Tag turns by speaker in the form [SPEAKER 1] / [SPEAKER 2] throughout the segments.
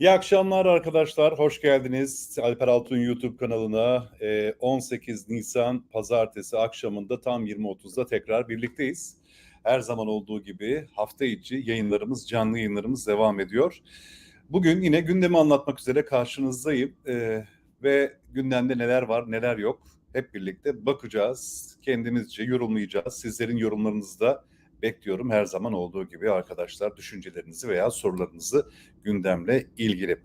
[SPEAKER 1] İyi akşamlar arkadaşlar, hoş geldiniz Alper Altun YouTube kanalına. Ee, 18 Nisan Pazartesi akşamında tam 20.30'da tekrar birlikteyiz. Her zaman olduğu gibi hafta içi yayınlarımız, canlı yayınlarımız devam ediyor. Bugün yine gündemi anlatmak üzere karşınızdayım Ee, ve gündemde neler var, neler yok hep birlikte bakacağız. Kendimizce yorumlayacağız. Sizlerin yorumlarınızı da bekliyorum her zaman olduğu gibi arkadaşlar düşüncelerinizi veya sorularınızı gündemle ilgili.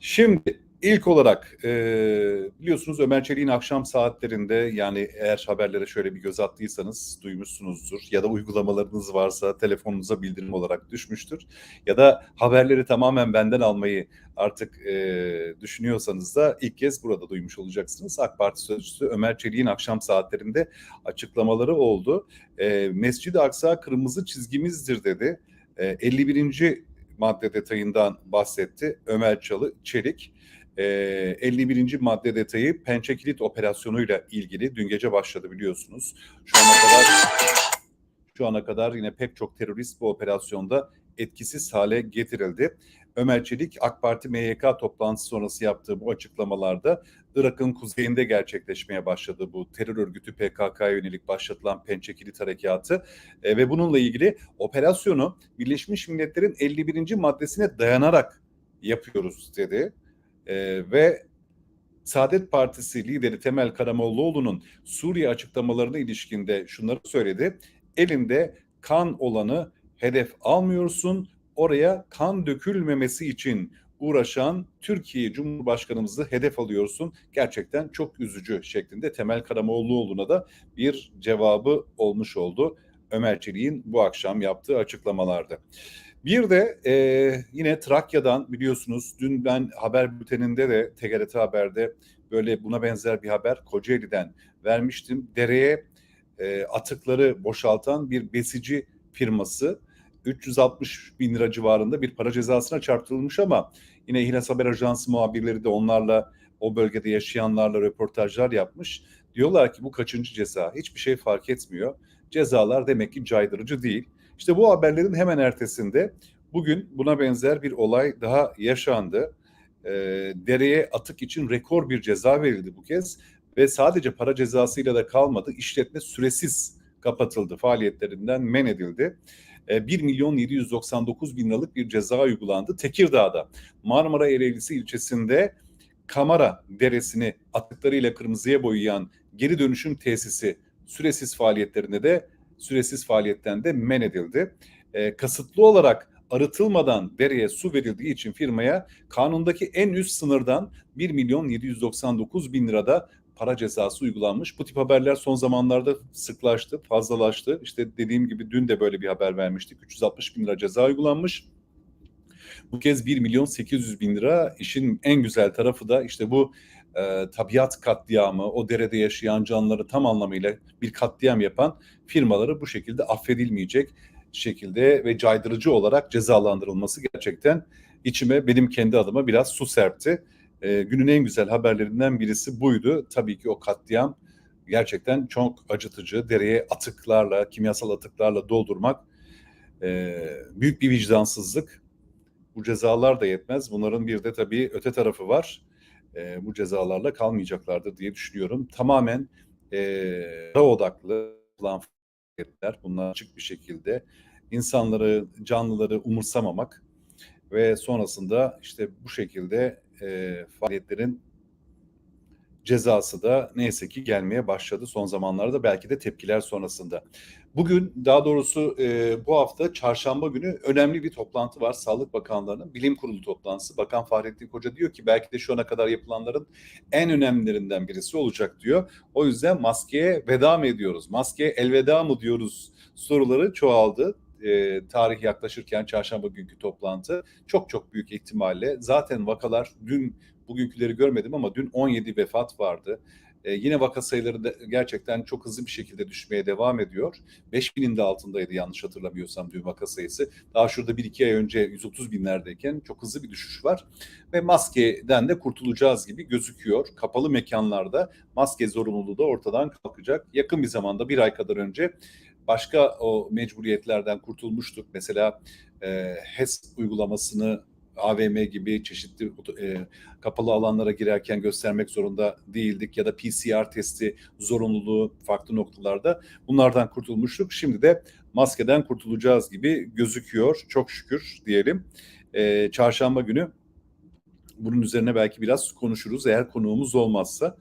[SPEAKER 1] Şimdi ilk olarak e, biliyorsunuz Ömer Çelik'in akşam saatlerinde yani eğer haberlere şöyle bir göz attıysanız duymuşsunuzdur ya da uygulamalarınız varsa telefonunuza bildirim olarak düşmüştür ya da haberleri tamamen benden almayı artık e, düşünüyorsanız da ilk kez burada duymuş olacaksınız. AK Parti sözcüsü Ömer Çelik'in akşam saatlerinde açıklamaları oldu. E, Mescid-i Aksa kırmızı çizgimizdir dedi. E, 51. madde detayından bahsetti Ömer Çalı Çelik. E, 51. madde detayı Pençe Kilit operasyonuyla ilgili dün gece başladı biliyorsunuz. Şu ana kadar şu ana kadar yine pek çok terörist bu operasyonda etkisiz hale getirildi. Ömer Çelik AK Parti MYK toplantısı sonrası yaptığı bu açıklamalarda Irak'ın kuzeyinde gerçekleşmeye başladı bu terör örgütü PKK'ya yönelik başlatılan Pençe Kilit Harekatı e, ve bununla ilgili operasyonu Birleşmiş Milletler'in 51. maddesine dayanarak yapıyoruz dedi. E, ve Saadet Partisi lideri Temel Karamollaoğlu'nun Suriye açıklamalarına ilişkinde şunları söyledi. Elinde kan olanı hedef almıyorsun. Oraya kan dökülmemesi için uğraşan Türkiye Cumhurbaşkanımızı hedef alıyorsun. Gerçekten çok üzücü şeklinde Temel Karamollaoğlu'na da bir cevabı olmuş oldu. Ömer Çelik'in bu akşam yaptığı açıklamalarda. Bir de e, yine Trakya'dan biliyorsunuz dün ben haber bülteninde de TGRT Haber'de böyle buna benzer bir haber Kocaeli'den vermiştim. Dereye e, atıkları boşaltan bir besici firması 360 bin lira civarında bir para cezasına çarptırılmış ama yine İhlas Haber Ajansı muhabirleri de onlarla o bölgede yaşayanlarla röportajlar yapmış. Diyorlar ki bu kaçıncı ceza? Hiçbir şey fark etmiyor. Cezalar demek ki caydırıcı değil. İşte bu haberlerin hemen ertesinde bugün buna benzer bir olay daha yaşandı. E, dereye atık için rekor bir ceza verildi bu kez ve sadece para cezasıyla da kalmadı. İşletme süresiz kapatıldı, faaliyetlerinden men edildi. 1 milyon 799 bin liralık bir ceza uygulandı. Tekirdağ'da Marmara Ereğlisi ilçesinde Kamara Deresi'ni atıklarıyla kırmızıya boyayan geri dönüşüm tesisi süresiz faaliyetlerine de süresiz faaliyetten de men edildi. E, kasıtlı olarak arıtılmadan dereye su verildiği için firmaya kanundaki en üst sınırdan 1 milyon 799 bin lirada para cezası uygulanmış. Bu tip haberler son zamanlarda sıklaştı, fazlalaştı. İşte dediğim gibi dün de böyle bir haber vermiştik. 360 bin lira ceza uygulanmış. Bu kez 1 milyon 800 bin lira. İşin en güzel tarafı da işte bu e, tabiat katliamı, o derede yaşayan canlıları tam anlamıyla bir katliam yapan firmaları bu şekilde affedilmeyecek şekilde ve caydırıcı olarak cezalandırılması gerçekten içime benim kendi adıma biraz su serpti. E, günün en güzel haberlerinden birisi buydu. Tabii ki o katliam gerçekten çok acıtıcı. Dereye atıklarla, kimyasal atıklarla doldurmak e, büyük bir vicdansızlık. Bu cezalar da yetmez. Bunların bir de tabii öte tarafı var. E, bu cezalarla kalmayacaklardır diye düşünüyorum. Tamamen e, odaklı olan faaliyetler bunlar açık bir şekilde insanları, canlıları umursamamak ve sonrasında işte bu şekilde e, faaliyetlerin cezası da neyse ki gelmeye başladı son zamanlarda belki de tepkiler sonrasında. Bugün daha doğrusu e, bu hafta çarşamba günü önemli bir toplantı var Sağlık Bakanlığı'nın bilim kurulu toplantısı. Bakan Fahrettin Koca diyor ki belki de şu ana kadar yapılanların en önemlilerinden birisi olacak diyor. O yüzden maskeye veda mı ediyoruz? Maskeye elveda mı diyoruz? Soruları çoğaldı e, tarih yaklaşırken çarşamba günkü toplantı çok çok büyük ihtimalle zaten vakalar dün bugünküleri görmedim ama dün 17 vefat vardı. E, yine vaka sayıları da gerçekten çok hızlı bir şekilde düşmeye devam ediyor. 5000'in de altındaydı yanlış hatırlamıyorsam dün vaka sayısı. Daha şurada 1-2 ay önce 130 binlerdeyken çok hızlı bir düşüş var. Ve maskeden de kurtulacağız gibi gözüküyor. Kapalı mekanlarda maske zorunluluğu da ortadan kalkacak. Yakın bir zamanda bir ay kadar önce başka o mecburiyetlerden kurtulmuştuk. Mesela e, HES uygulamasını AVM gibi çeşitli e, kapalı alanlara girerken göstermek zorunda değildik ya da PCR testi zorunluluğu farklı noktalarda bunlardan kurtulmuştuk. Şimdi de maskeden kurtulacağız gibi gözüküyor. Çok şükür diyelim. E, çarşamba günü bunun üzerine belki biraz konuşuruz eğer konuğumuz olmazsa.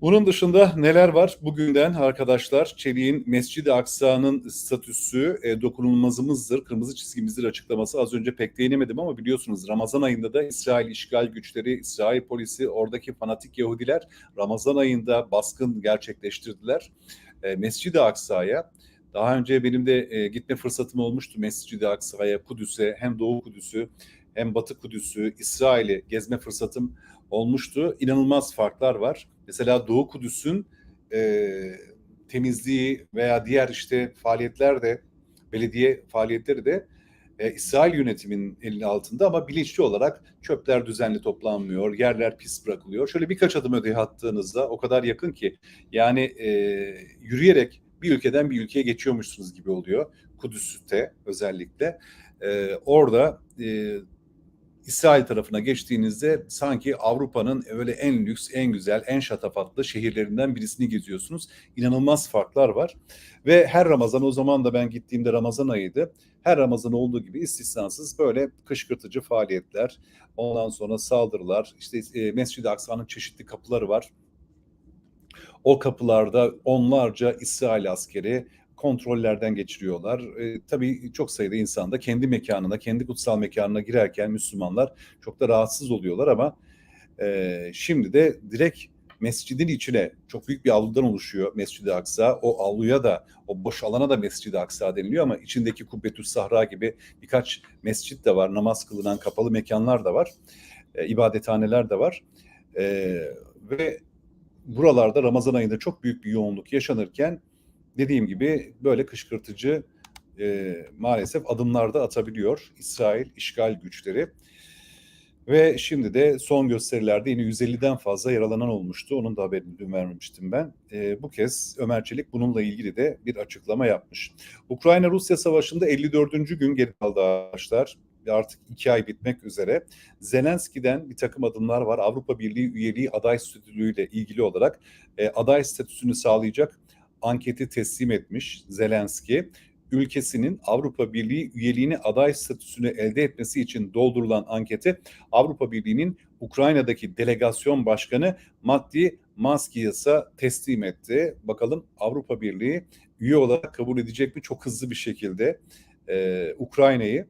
[SPEAKER 1] Bunun dışında neler var? Bugünden arkadaşlar Çelik'in Mescid-i Aksa'nın statüsü e, dokunulmazımızdır, kırmızı çizgimizdir açıklaması az önce pek değinemedim ama biliyorsunuz Ramazan ayında da İsrail işgal güçleri, İsrail polisi, oradaki fanatik Yahudiler Ramazan ayında baskın gerçekleştirdiler. E, Mescid-i Aksa'ya daha önce benim de e, gitme fırsatım olmuştu Mescid-i Aksa'ya, Kudüs'e, hem Doğu Kudüs'ü hem Batı Kudüs'ü, İsrail'i gezme fırsatım olmuştu. İnanılmaz farklar var. Mesela Doğu Kudüs'ün e, temizliği veya diğer işte faaliyetler de belediye faaliyetleri de e, İsrail yönetiminin elinin altında ama bilinçli olarak çöpler düzenli toplanmıyor, yerler pis bırakılıyor. Şöyle birkaç adım öteye attığınızda o kadar yakın ki yani e, yürüyerek bir ülkeden bir ülkeye geçiyormuşsunuz gibi oluyor. Kudüs'te özellikle. E, orada e, İsrail tarafına geçtiğinizde sanki Avrupa'nın öyle en lüks, en güzel, en şatafatlı şehirlerinden birisini geziyorsunuz. İnanılmaz farklar var. Ve her Ramazan o zaman da ben gittiğimde Ramazan ayıydı. Her Ramazan olduğu gibi istisnasız böyle kışkırtıcı faaliyetler, ondan sonra saldırılar, işte e, Mescid-i Aksa'nın çeşitli kapıları var. O kapılarda onlarca İsrail askeri kontrollerden geçiriyorlar. E, tabii çok sayıda insan da kendi mekanına, kendi kutsal mekanına girerken Müslümanlar çok da rahatsız oluyorlar ama e, şimdi de direkt mescidin içine çok büyük bir avludan oluşuyor Mescid-i Aksa. O avluya da, o boş alana da Mescid-i Aksa deniliyor ama içindeki Kubbetül Sahra gibi birkaç mescit de var. Namaz kılınan kapalı mekanlar da var. E, ibadethaneler de var. E, ve buralarda Ramazan ayında çok büyük bir yoğunluk yaşanırken dediğim gibi böyle kışkırtıcı e, maalesef adımlar da atabiliyor İsrail işgal güçleri. Ve şimdi de son gösterilerde yine 150'den fazla yaralanan olmuştu. Onun da haberini dün vermemiştim ben. E, bu kez Ömer Çelik bununla ilgili de bir açıklama yapmış. Ukrayna-Rusya savaşında 54. gün geri kaldı arkadaşlar. Artık iki ay bitmek üzere. Zelenski'den bir takım adımlar var. Avrupa Birliği üyeliği aday statüsüyle ilgili olarak e, aday statüsünü sağlayacak anketi teslim etmiş Zelenski. Ülkesinin Avrupa Birliği üyeliğini aday statüsünü elde etmesi için doldurulan anketi Avrupa Birliği'nin Ukrayna'daki delegasyon başkanı Matti Maskiyas'a teslim etti. Bakalım Avrupa Birliği üye olarak kabul edecek mi çok hızlı bir şekilde ee, Ukrayna'yı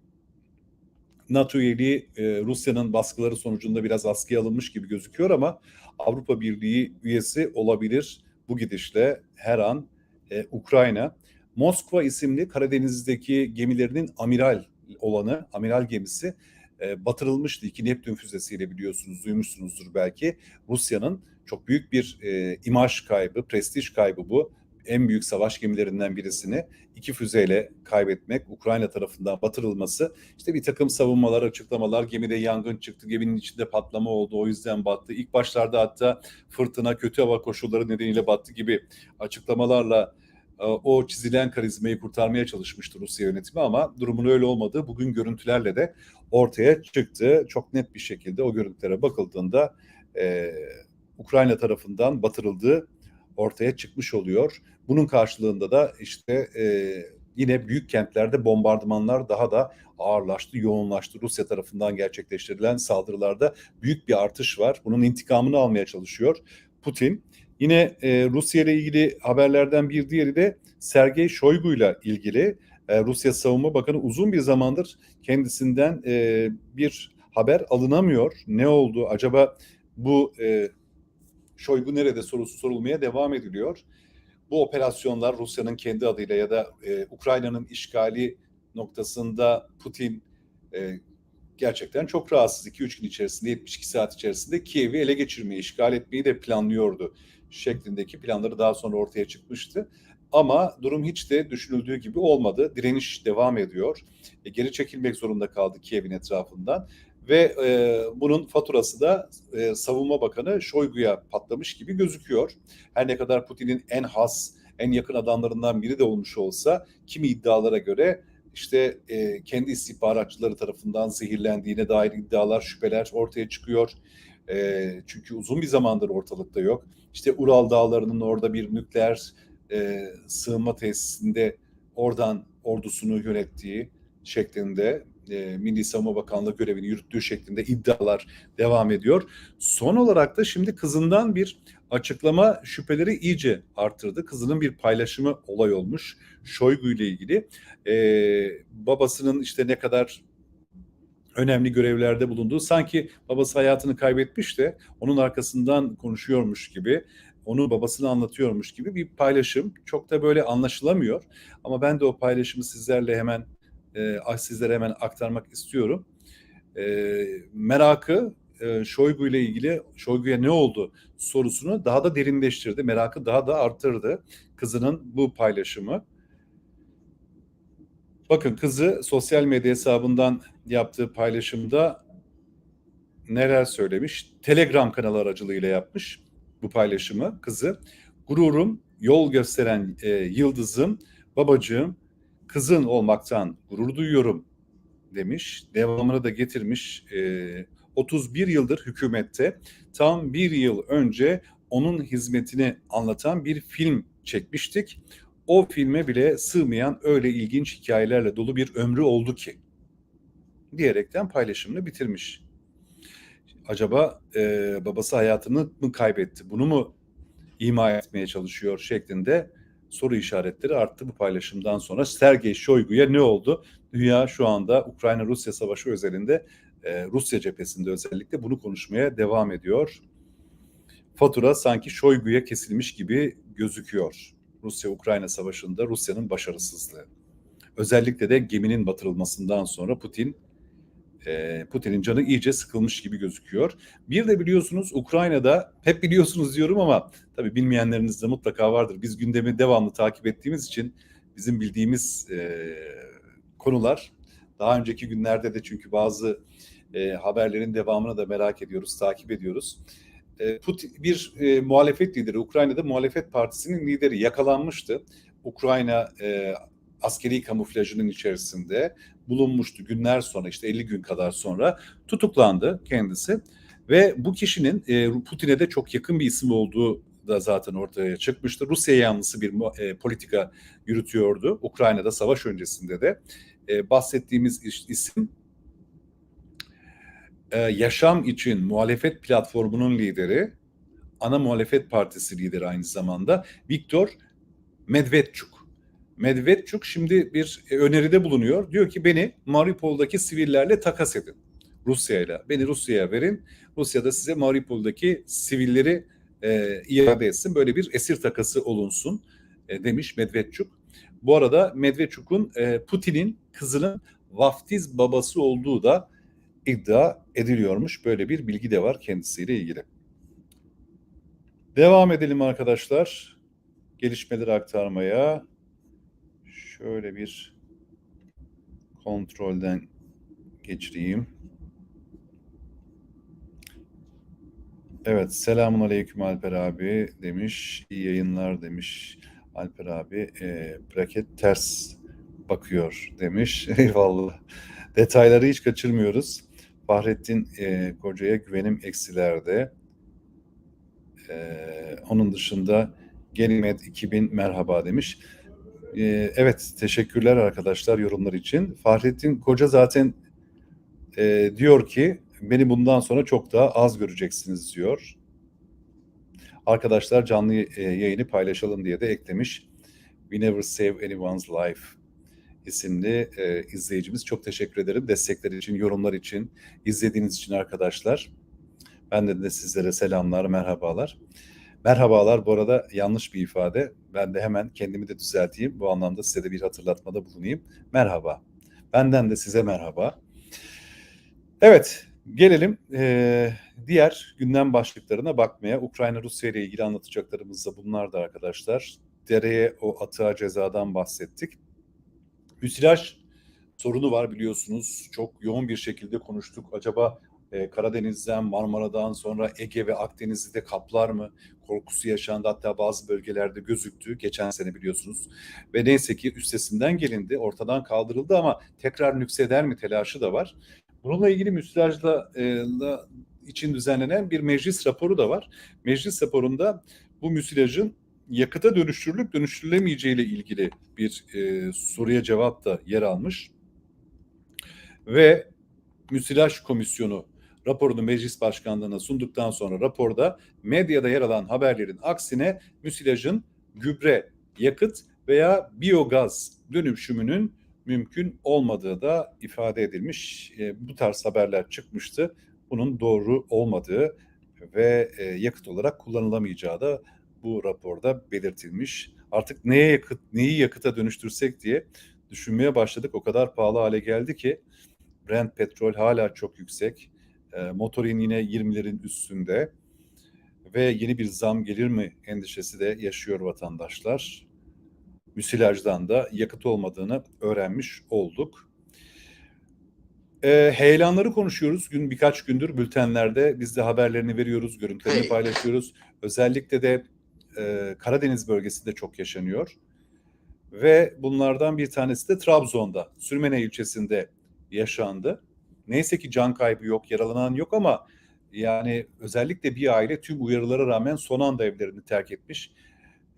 [SPEAKER 1] NATO üyeliği e, Rusya'nın baskıları sonucunda biraz askıya alınmış gibi gözüküyor ama Avrupa Birliği üyesi olabilir bu gidişle her an e, Ukrayna Moskva isimli Karadeniz'deki gemilerinin amiral olanı, amiral gemisi e, batırılmıştı. İki Neptün füzesiyle biliyorsunuz, duymuşsunuzdur belki. Rusya'nın çok büyük bir e, imaj kaybı, prestij kaybı bu. En büyük savaş gemilerinden birisini iki füzeyle kaybetmek, Ukrayna tarafından batırılması, işte bir takım savunmalar, açıklamalar, gemide yangın çıktı, geminin içinde patlama oldu, o yüzden battı. İlk başlarda hatta fırtına, kötü hava koşulları nedeniyle battı gibi açıklamalarla e, o çizilen karizmayı kurtarmaya çalışmıştı Rusya yönetimi ama durumun öyle olmadığı bugün görüntülerle de ortaya çıktı. Çok net bir şekilde o görüntülere bakıldığında e, Ukrayna tarafından batırıldığı ortaya çıkmış oluyor. Bunun karşılığında da işte e, yine büyük kentlerde bombardımanlar daha da ağırlaştı, yoğunlaştı. Rusya tarafından gerçekleştirilen saldırılarda büyük bir artış var. Bunun intikamını almaya çalışıyor Putin. Yine e, Rusya ile ilgili haberlerden bir diğeri de Sergey Shoigu ile ilgili. E, Rusya Savunma Bakanı uzun bir zamandır kendisinden e, bir haber alınamıyor. Ne oldu? Acaba bu e, Shoigu nerede sorusu sorulmaya devam ediliyor. Bu operasyonlar Rusya'nın kendi adıyla ya da e, Ukrayna'nın işgali noktasında Putin e, gerçekten çok rahatsız. 2-3 gün içerisinde 72 saat içerisinde Kiev'i ele geçirmeyi, işgal etmeyi de planlıyordu şeklindeki planları daha sonra ortaya çıkmıştı. Ama durum hiç de düşünüldüğü gibi olmadı. Direniş devam ediyor. E, geri çekilmek zorunda kaldı Kiev'in etrafından. Ve e, bunun faturası da e, Savunma Bakanı Şoygu'ya patlamış gibi gözüküyor. Her ne kadar Putin'in en has, en yakın adamlarından biri de olmuş olsa kimi iddialara göre işte e, kendi istihbaratçıları tarafından zehirlendiğine dair iddialar, şüpheler ortaya çıkıyor. E, çünkü uzun bir zamandır ortalıkta yok. İşte Ural Dağları'nın orada bir nükleer e, sığınma tesisinde oradan ordusunu yönettiği şeklinde e, Milli Savunma Bakanlığı görevini yürüttüğü şeklinde iddialar devam ediyor. Son olarak da şimdi kızından bir açıklama şüpheleri iyice arttırdı. Kızının bir paylaşımı olay olmuş Şoygu ile ilgili. Ee, babasının işte ne kadar önemli görevlerde bulunduğu sanki babası hayatını kaybetmiş de onun arkasından konuşuyormuş gibi onu babasını anlatıyormuş gibi bir paylaşım çok da böyle anlaşılamıyor ama ben de o paylaşımı sizlerle hemen e, sizlere hemen aktarmak istiyorum. E, merakı e, Şoygu ile ilgili Şoygu'ya ne oldu sorusunu daha da derinleştirdi. Merakı daha da arttırdı kızının bu paylaşımı. Bakın kızı sosyal medya hesabından yaptığı paylaşımda neler söylemiş? Telegram kanalı aracılığıyla yapmış bu paylaşımı kızı. Gururum, yol gösteren e, yıldızım, babacığım, kızın olmaktan gurur duyuyorum demiş. Devamını da getirmiş. E, 31 yıldır hükümette tam bir yıl önce onun hizmetini anlatan bir film çekmiştik. O filme bile sığmayan öyle ilginç hikayelerle dolu bir ömrü oldu ki diyerekten paylaşımını bitirmiş. Acaba e, babası hayatını mı kaybetti? Bunu mu ima etmeye çalışıyor şeklinde soru işaretleri arttı bu paylaşımdan sonra. Sergey Shoigu'ya ne oldu? Dünya şu anda Ukrayna-Rusya savaşı özelinde e, Rusya cephesinde özellikle bunu konuşmaya devam ediyor. Fatura sanki Shoigu'ya kesilmiş gibi gözüküyor. Rusya-Ukrayna savaşında Rusya'nın başarısızlığı. Özellikle de geminin batırılmasından sonra Putin e, Putin'in canı iyice sıkılmış gibi gözüküyor. Bir de biliyorsunuz Ukrayna'da hep biliyorsunuz diyorum ama tabii bilmeyenleriniz de mutlaka vardır. Biz gündemi devamlı takip ettiğimiz için bizim bildiğimiz e, konular daha önceki günlerde de çünkü bazı e, haberlerin devamını da merak ediyoruz, takip ediyoruz. E, Putin bir e, muhalefet lideri, Ukrayna'da muhalefet partisinin lideri yakalanmıştı. Ukrayna e, askeri kamuflajının içerisinde bulunmuştu günler sonra işte 50 gün kadar sonra tutuklandı kendisi ve bu kişinin e, Putin'e de çok yakın bir isim olduğu da zaten ortaya çıkmıştı. Rusya yanlısı bir e, politika yürütüyordu Ukrayna'da savaş öncesinde de. E, bahsettiğimiz isim e, Yaşam için muhalefet platformunun lideri, ana muhalefet partisi lideri aynı zamanda Viktor Medvedchuk. Medvedchuk şimdi bir e, öneride bulunuyor. Diyor ki beni Mariupol'daki sivillerle takas edin. Rusya'yla. Beni Rusya'ya verin. Rusya da size Mariupol'daki sivilleri e, iade etsin. Böyle bir esir takası olunsun e, demiş Medvedchuk. Bu arada Medvedchuk'un e, Putin'in kızının vaftiz babası olduğu da iddia ediliyormuş. Böyle bir bilgi de var kendisiyle ilgili. Devam edelim arkadaşlar. Gelişmeleri aktarmaya. Şöyle bir kontrolden geçireyim. Evet, selamun aleyküm Alper abi demiş. İyi yayınlar demiş Alper abi. E, braket ters bakıyor demiş. Eyvallah. Detayları hiç kaçırmıyoruz. Fahrettin e, Koca'ya güvenim eksilerde. E, onun dışında Genimet 2000 merhaba demiş. E, evet teşekkürler arkadaşlar yorumlar için. Fahrettin Koca zaten e, diyor ki beni bundan sonra çok daha az göreceksiniz diyor. Arkadaşlar canlı e, yayını paylaşalım diye de eklemiş. We never save anyone's life isimli e, izleyicimiz. Çok teşekkür ederim destekler için, yorumlar için, izlediğiniz için arkadaşlar. Ben de, de sizlere selamlar, merhabalar. Merhabalar bu arada yanlış bir ifade. Ben de hemen kendimi de düzelteyim. Bu anlamda size de bir hatırlatmada bulunayım. Merhaba. Benden de size merhaba. Evet, gelelim e, diğer gündem başlıklarına bakmaya. Ukrayna-Rusya ile ilgili anlatacaklarımız da bunlar da arkadaşlar. Dereye o atığa cezadan bahsettik. Müsilaj sorunu var biliyorsunuz. Çok yoğun bir şekilde konuştuk. Acaba E, Karadeniz'den, Marmara'dan sonra Ege ve Akdeniz'i de kaplar mı? Korkusu yaşandı hatta bazı bölgelerde gözüktü geçen sene biliyorsunuz. Ve neyse ki üstesinden gelindi, ortadan kaldırıldı ama tekrar nükseder mi telaşı da var. Bununla ilgili müsilajla e, la- için düzenlenen bir meclis raporu da var. Meclis raporunda bu müsilajın yakıta dönüştürülüp dönüştürülemeyeceği ile ilgili bir e, soruya cevap da yer almış. Ve müsilaj komisyonu raporunu meclis başkanlığına sunduktan sonra raporda medyada yer alan haberlerin aksine müsilajın gübre, yakıt veya biyogaz dönüşümünün mümkün olmadığı da ifade edilmiş. E, bu tarz haberler çıkmıştı. Bunun doğru olmadığı ve e, yakıt olarak kullanılamayacağı da bu raporda belirtilmiş. Artık neye yakıt, neyi yakıta dönüştürsek diye düşünmeye başladık. O kadar pahalı hale geldi ki Brent petrol hala çok yüksek. E, motorin yine 20'lerin üstünde ve yeni bir zam gelir mi endişesi de yaşıyor vatandaşlar. Müsilajdan da yakıt olmadığını öğrenmiş olduk. E, heyelanları konuşuyoruz. Gün birkaç gündür bültenlerde biz de haberlerini veriyoruz, görüntülerini
[SPEAKER 2] Hey.
[SPEAKER 1] paylaşıyoruz. Özellikle de e, Karadeniz bölgesinde çok yaşanıyor. Ve bunlardan bir tanesi de Trabzon'da, Sürmene ilçesinde yaşandı. Neyse ki can kaybı yok, yaralanan yok ama yani özellikle bir aile tüm uyarılara rağmen son anda evlerini terk etmiş.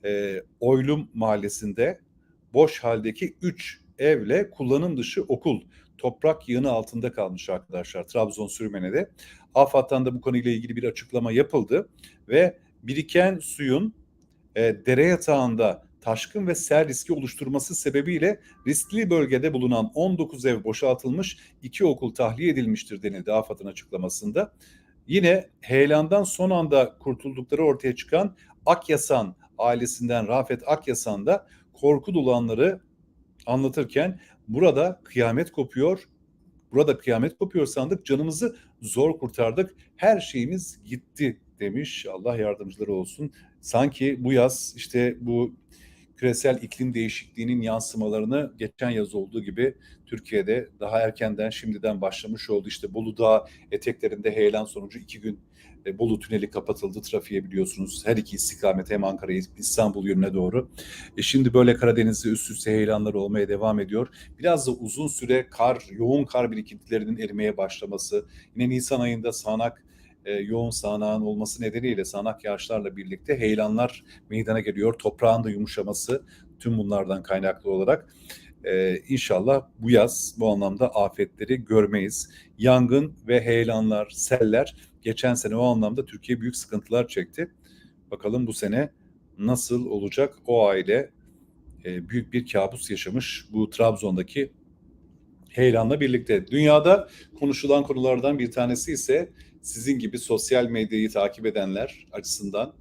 [SPEAKER 1] E, Oylum mahallesinde boş haldeki 3 evle kullanım dışı okul toprak yığını altında kalmış arkadaşlar Trabzon Sürmene'de. AFAD'dan da bu konuyla ilgili bir açıklama yapıldı ve biriken suyun e, dere yatağında taşkın ve sel riski oluşturması sebebiyle riskli bölgede bulunan 19 ev boşaltılmış, 2 okul tahliye edilmiştir denildi AFAD'ın açıklamasında. Yine heyelandan son anda kurtuldukları ortaya çıkan Akyasan ailesinden Rafet Akyasan da korku dolu anları anlatırken burada kıyamet kopuyor. Burada kıyamet kopuyor sandık. Canımızı zor kurtardık. Her şeyimiz gitti demiş. Allah yardımcıları olsun. Sanki bu yaz işte bu küresel iklim değişikliğinin yansımalarını geçen yaz olduğu gibi Türkiye'de daha erkenden şimdiden başlamış oldu. İşte Bolu Dağı eteklerinde heyelan sonucu iki gün e, Bolu tüneli kapatıldı trafiğe biliyorsunuz. Her iki istikamet hem Ankara İstanbul yönüne doğru. E şimdi böyle Karadeniz'de üst üste heyelanlar olmaya devam ediyor. Biraz da uzun süre kar, yoğun kar birikintilerinin erimeye başlaması, yine Nisan ayında sağanak e, yoğun sağanağın olması nedeniyle sağanak yağışlarla birlikte heyelanlar meydana geliyor. Toprağın da yumuşaması tüm bunlardan kaynaklı olarak e, inşallah bu yaz bu anlamda afetleri görmeyiz. Yangın ve heyelanlar, seller geçen sene o anlamda Türkiye büyük sıkıntılar çekti. Bakalım bu sene nasıl olacak o aile e, büyük bir kabus yaşamış bu Trabzon'daki heyelanla birlikte. Dünyada konuşulan konulardan bir tanesi ise sizin gibi sosyal medyayı takip edenler açısından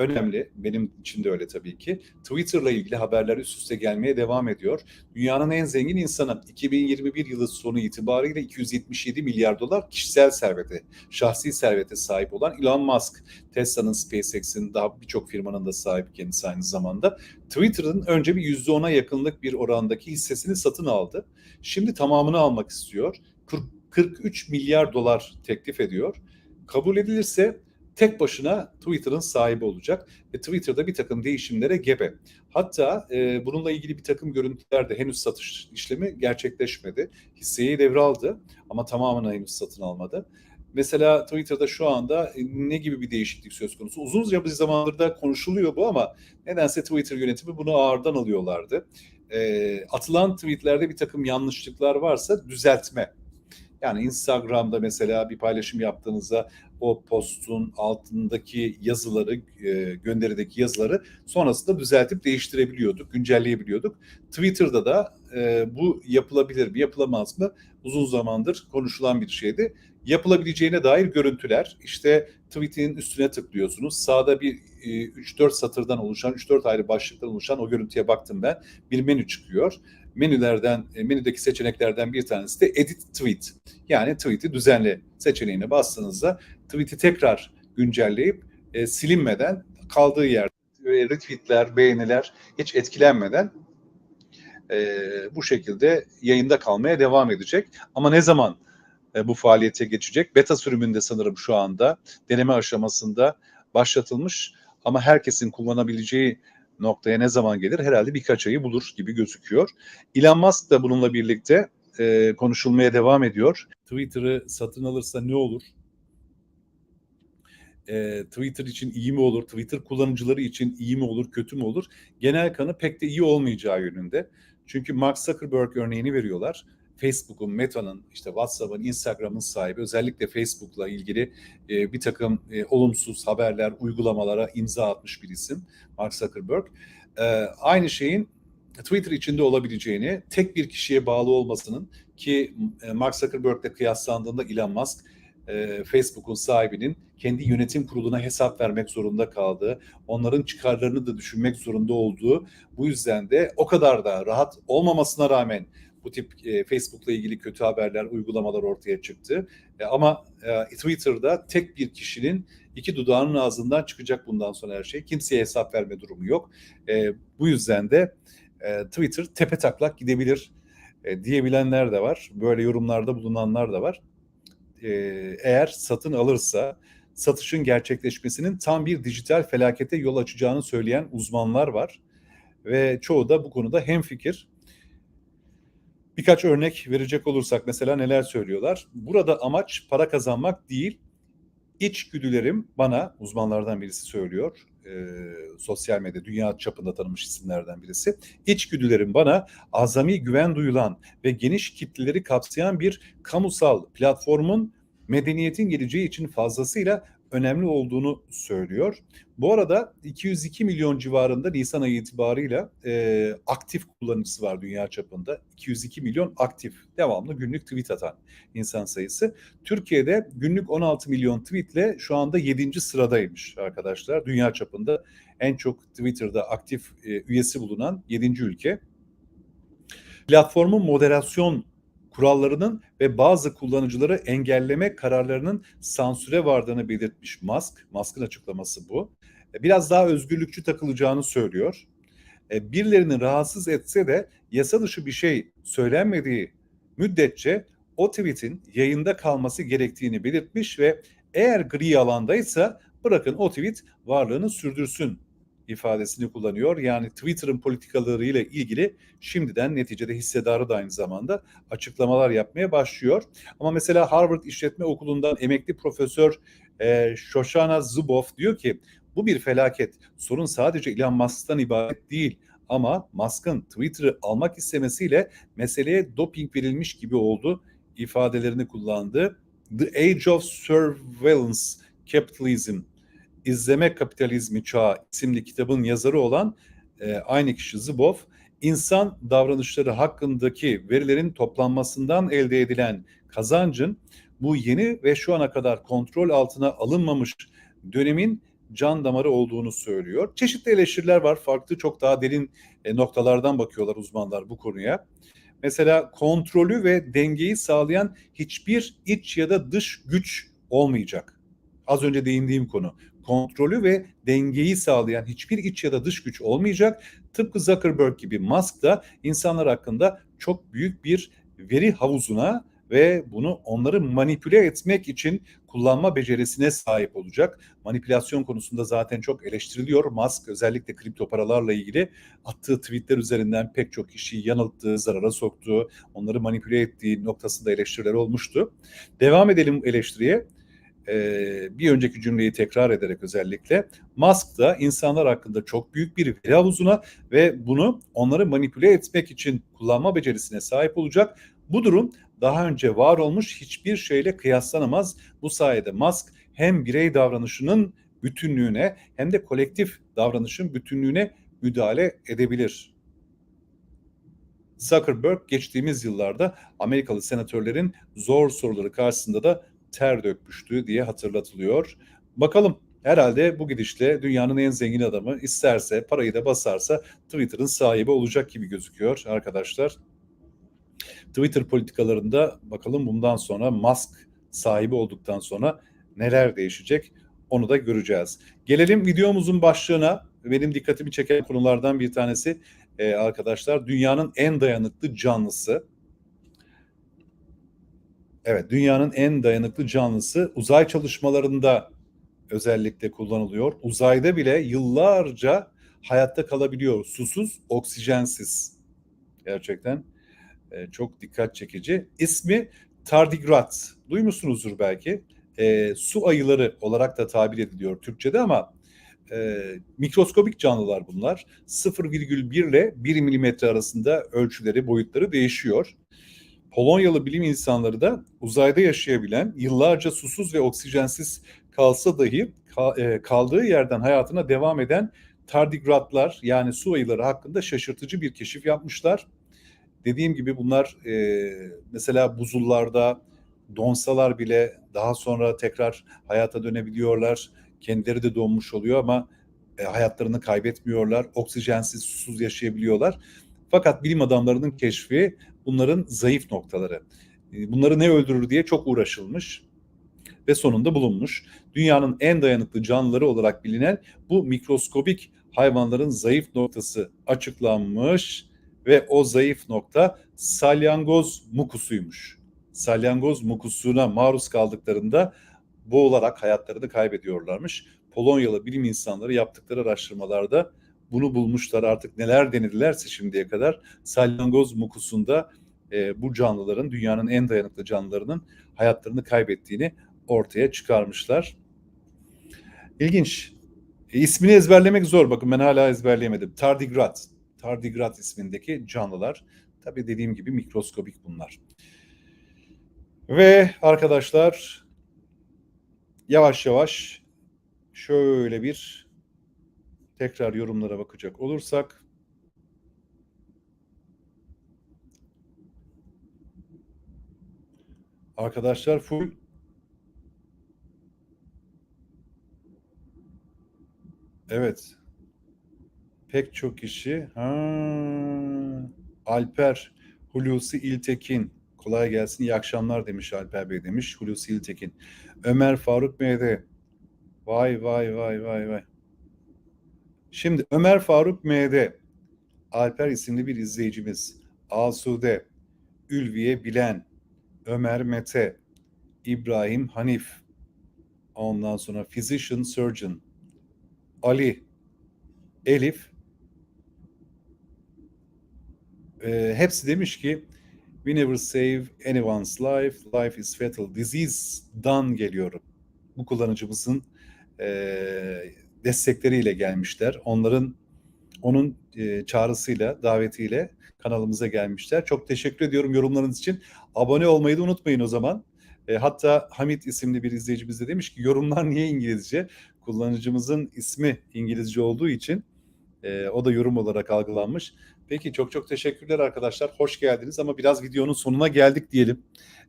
[SPEAKER 1] önemli. Benim için de öyle tabii ki. Twitter'la ilgili haberler üst üste gelmeye devam ediyor. Dünyanın en zengin insanı 2021 yılı sonu itibariyle 277 milyar dolar kişisel servete, şahsi servete sahip olan Elon Musk. Tesla'nın, SpaceX'in daha birçok firmanın da sahip kendisi aynı zamanda. Twitter'ın önce bir %10'a yakınlık bir orandaki hissesini satın aldı. Şimdi tamamını almak istiyor. 40 43 milyar dolar teklif ediyor. Kabul edilirse tek başına Twitter'ın sahibi olacak ve Twitter'da bir takım değişimlere gebe. Hatta e, bununla ilgili bir takım görüntüler de henüz satış işlemi gerçekleşmedi. Hisseyi devraldı ama tamamını henüz satın almadı. Mesela Twitter'da şu anda ne gibi bir değişiklik söz konusu? Uzunca bir zamandır da konuşuluyor bu ama nedense Twitter yönetimi bunu ağırdan alıyorlardı. E, atılan tweetlerde bir takım yanlışlıklar varsa düzeltme yani Instagram'da mesela bir paylaşım yaptığınızda o postun altındaki yazıları, e, gönderideki yazıları sonrasında düzeltip değiştirebiliyorduk, güncelleyebiliyorduk. Twitter'da da e, bu yapılabilir mi, yapılamaz mı? Uzun zamandır konuşulan bir şeydi. Yapılabileceğine dair görüntüler. İşte tweet'in üstüne tıklıyorsunuz. Sağda bir e, 3-4 satırdan oluşan, 3-4 ayrı başlıktan oluşan o görüntüye baktım ben. Bir menü çıkıyor menülerden, e, menüdeki seçeneklerden bir tanesi de edit tweet. Yani tweet'i düzenle seçeneğine bastığınızda tweet'i tekrar güncelleyip e, silinmeden kaldığı yerde retweetler, beğeniler hiç etkilenmeden e, bu şekilde yayında kalmaya devam edecek. Ama ne zaman e, bu faaliyete geçecek. Beta sürümünde sanırım şu anda deneme aşamasında başlatılmış ama herkesin kullanabileceği noktaya ne zaman gelir? Herhalde birkaç ayı bulur gibi gözüküyor. Elon Musk da bununla birlikte e, konuşulmaya devam ediyor. Twitter'ı satın alırsa ne olur? E, Twitter için iyi mi olur? Twitter kullanıcıları için iyi mi olur, kötü mü olur? Genel kanı pek de iyi olmayacağı yönünde. Çünkü Mark Zuckerberg örneğini veriyorlar. Facebook'un, Meta'nın, işte WhatsApp'ın, Instagram'ın sahibi özellikle Facebook'la ilgili e, bir takım e, olumsuz haberler, uygulamalara imza atmış bir isim Mark Zuckerberg. E, aynı şeyin Twitter içinde olabileceğini, tek bir kişiye bağlı olmasının ki e, Mark Zuckerberg'le kıyaslandığında Elon Musk e, Facebook'un sahibinin kendi yönetim kuruluna hesap vermek zorunda kaldığı, onların çıkarlarını da düşünmek zorunda olduğu, bu yüzden de o kadar da rahat olmamasına rağmen bu tip e, Facebook'la ilgili kötü haberler, uygulamalar ortaya çıktı. E, ama e, Twitter'da tek bir kişinin iki dudağının ağzından çıkacak bundan sonra her şey. Kimseye hesap verme durumu yok. E, bu yüzden de e, Twitter tepe taklak gidebilir e, diyebilenler de var. Böyle yorumlarda bulunanlar da var. E, eğer satın alırsa satışın gerçekleşmesinin tam bir dijital felakete yol açacağını söyleyen uzmanlar var. Ve çoğu da bu konuda hemfikir. Birkaç örnek verecek olursak mesela neler söylüyorlar? Burada amaç para kazanmak değil, içgüdülerim bana uzmanlardan birisi söylüyor. E, sosyal medya dünya çapında tanınmış isimlerden birisi. İçgüdülerim bana azami güven duyulan ve geniş kitleleri kapsayan bir kamusal platformun medeniyetin geleceği için fazlasıyla önemli olduğunu söylüyor. Bu arada 202 milyon civarında Nisan ayı itibarıyla e, aktif kullanıcısı var dünya çapında. 202 milyon aktif, devamlı günlük tweet atan insan sayısı. Türkiye'de günlük 16 milyon tweetle şu anda 7. sıradaymış arkadaşlar. Dünya çapında en çok Twitter'da aktif e, üyesi bulunan 7. ülke. Platformun moderasyon kurallarının ve bazı kullanıcıları engelleme kararlarının sansüre vardığını belirtmiş Musk. Musk'ın açıklaması bu. E, biraz daha özgürlükçü takılacağını söylüyor. E, birilerini rahatsız etse de yasa dışı bir şey söylenmediği müddetçe o tweet'in yayında kalması gerektiğini belirtmiş ve eğer gri alandaysa bırakın o tweet varlığını sürdürsün ifadesini kullanıyor. Yani Twitter'ın politikalarıyla ilgili şimdiden neticede hissedarı da aynı zamanda açıklamalar yapmaya başlıyor. Ama mesela Harvard İşletme Okulu'ndan emekli profesör e, Shoshana Zuboff diyor ki bu bir felaket. Sorun sadece Elon Musk'tan ibaret değil ama Musk'ın Twitter'ı almak istemesiyle meseleye doping verilmiş gibi oldu ifadelerini kullandı. The Age of Surveillance Capitalism İzleme Kapitalizmi Çağı isimli kitabın yazarı olan e, aynı kişi Zubov, insan davranışları hakkındaki verilerin toplanmasından elde edilen kazancın bu yeni ve şu ana kadar kontrol altına alınmamış dönemin can damarı olduğunu söylüyor. Çeşitli eleştiriler var. Farklı çok daha derin e, noktalardan bakıyorlar uzmanlar bu konuya. Mesela kontrolü ve dengeyi sağlayan hiçbir iç ya da dış güç olmayacak. Az önce değindiğim konu kontrolü ve dengeyi sağlayan hiçbir iç ya da dış güç olmayacak. Tıpkı Zuckerberg gibi Musk da insanlar hakkında çok büyük bir veri havuzuna ve bunu onları manipüle etmek için kullanma becerisine sahip olacak. Manipülasyon konusunda zaten çok eleştiriliyor. Musk özellikle kripto paralarla ilgili attığı tweetler üzerinden pek çok kişiyi yanılttığı, zarara soktuğu, onları manipüle ettiği noktasında eleştiriler olmuştu. Devam edelim eleştiriye e, bir önceki cümleyi tekrar ederek özellikle Musk da insanlar hakkında çok büyük bir veri havuzuna ve bunu onları manipüle etmek için kullanma becerisine sahip olacak. Bu durum daha önce var olmuş hiçbir şeyle kıyaslanamaz. Bu sayede Musk hem birey davranışının bütünlüğüne hem de kolektif davranışın bütünlüğüne müdahale edebilir. Zuckerberg geçtiğimiz yıllarda Amerikalı senatörlerin zor soruları karşısında da ter dökmüştü diye hatırlatılıyor. Bakalım herhalde bu gidişle dünyanın en zengin adamı isterse parayı da basarsa Twitter'ın sahibi olacak gibi gözüküyor arkadaşlar. Twitter politikalarında bakalım bundan sonra Musk sahibi olduktan sonra neler değişecek onu da göreceğiz. Gelelim videomuzun başlığına. Benim dikkatimi çeken konulardan bir tanesi e, arkadaşlar dünyanın en dayanıklı canlısı Evet, dünyanın en dayanıklı canlısı uzay çalışmalarında özellikle kullanılıyor. Uzayda bile yıllarca hayatta kalabiliyor. Susuz, oksijensiz. Gerçekten e, çok dikkat çekici. İsmi tardigrat. Duymuşsunuzdur belki. E, su ayıları olarak da tabir ediliyor Türkçe'de ama e, mikroskobik canlılar bunlar. 0,1 ile 1 milimetre arasında ölçüleri, boyutları değişiyor. Polonyalı bilim insanları da uzayda yaşayabilen, yıllarca susuz ve oksijensiz kalsa dahi e, kaldığı yerden hayatına devam eden tardigratlar yani su ayıları hakkında şaşırtıcı bir keşif yapmışlar. Dediğim gibi bunlar e, mesela buzullarda donsalar bile daha sonra tekrar hayata dönebiliyorlar. Kendileri de donmuş oluyor ama e, hayatlarını kaybetmiyorlar. Oksijensiz, susuz yaşayabiliyorlar. Fakat bilim adamlarının keşfi bunların zayıf noktaları. E, Bunları ne öldürür diye çok uğraşılmış ve sonunda bulunmuş. Dünyanın en dayanıklı canlıları olarak bilinen bu mikroskobik hayvanların zayıf noktası açıklanmış ve o zayıf nokta salyangoz mukusuymuş. Salyangoz mukusuna maruz kaldıklarında boğularak hayatlarını kaybediyorlarmış. Polonyalı bilim insanları yaptıkları araştırmalarda bunu bulmuşlar. Artık neler denedilerse şimdiye kadar salyangoz mukusunda e, bu canlıların dünyanın en dayanıklı canlılarının hayatlarını kaybettiğini ortaya çıkarmışlar. İlginç. E, ismini ezberlemek zor. Bakın ben hala ezberleyemedim. Tardigrat. Tardigrat ismindeki canlılar. Tabii dediğim gibi mikroskobik bunlar. Ve arkadaşlar yavaş yavaş şöyle bir tekrar yorumlara bakacak olursak. Arkadaşlar full. Evet. Pek çok kişi. Ha, Alper Hulusi İltekin. Kolay gelsin iyi akşamlar demiş Alper Bey demiş. Hulusi İltekin. Ömer Faruk MD vay vay vay vay vay Şimdi Ömer Faruk MD, Alper isimli bir izleyicimiz, Asude, Ülviye Bilen, Ömer Mete, İbrahim Hanif, ondan sonra Physician Surgeon, Ali, Elif, e, hepsi demiş ki We never save anyone's life, life is fatal disease'dan geliyorum. Bu kullanıcımızın e, destekleriyle gelmişler. Onların onun e, çağrısıyla, davetiyle kanalımıza gelmişler. Çok teşekkür ediyorum yorumlarınız için. Abone olmayı da unutmayın o zaman. E, hatta Hamit isimli bir izleyicimiz de demiş ki yorumlar niye İngilizce? Kullanıcımızın ismi İngilizce olduğu için e, o da yorum olarak algılanmış. Peki çok çok teşekkürler arkadaşlar. Hoş geldiniz ama biraz videonun sonuna geldik diyelim.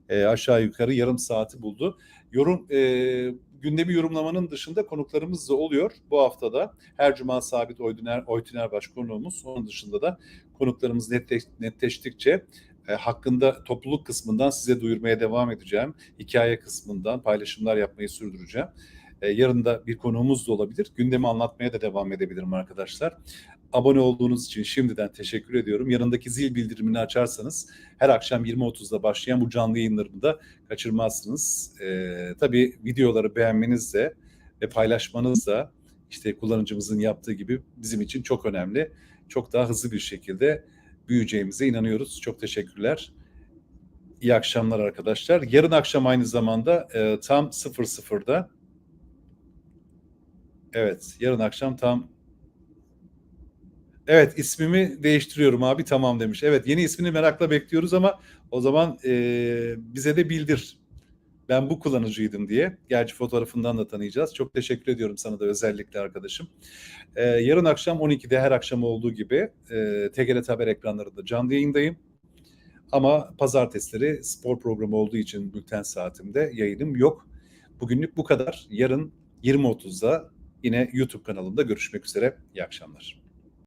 [SPEAKER 1] E, aşağı yukarı yarım saati buldu. Yorum e, gündemi yorumlamanın dışında konuklarımız da oluyor. Bu haftada her cuma sabit Oytuner, Oytuner Baş konuğumuz. Onun dışında da konuklarımız netleş, netleştikçe e, hakkında topluluk kısmından size duyurmaya devam edeceğim. Hikaye kısmından paylaşımlar yapmayı sürdüreceğim. E, yarın da bir konuğumuz da olabilir. Gündemi anlatmaya da devam edebilirim arkadaşlar. Abone olduğunuz için şimdiden teşekkür ediyorum. Yanındaki zil bildirimini açarsanız her akşam 20.30'da başlayan bu canlı yayınlarımı da kaçırmazsınız. Ee, tabii videoları beğenmeniz de ve paylaşmanız da işte kullanıcımızın yaptığı gibi bizim için çok önemli. Çok daha hızlı bir şekilde büyüyeceğimize inanıyoruz. Çok teşekkürler. İyi akşamlar arkadaşlar. Yarın akşam aynı zamanda e, tam 00'da Evet, yarın akşam tam Evet, ismimi değiştiriyorum abi tamam demiş. Evet, yeni ismini merakla bekliyoruz ama o zaman e, bize de bildir. Ben bu kullanıcıydım diye. Gerçi fotoğrafından da tanıyacağız. Çok teşekkür ediyorum sana da özellikle arkadaşım. E, yarın akşam 12'de her akşam olduğu gibi e, TGRT Haber ekranlarında canlı yayındayım. Ama pazartesileri spor programı olduğu için bülten saatimde yayınım yok. Bugünlük bu kadar. Yarın 20.30'da yine YouTube kanalımda görüşmek üzere. İyi akşamlar.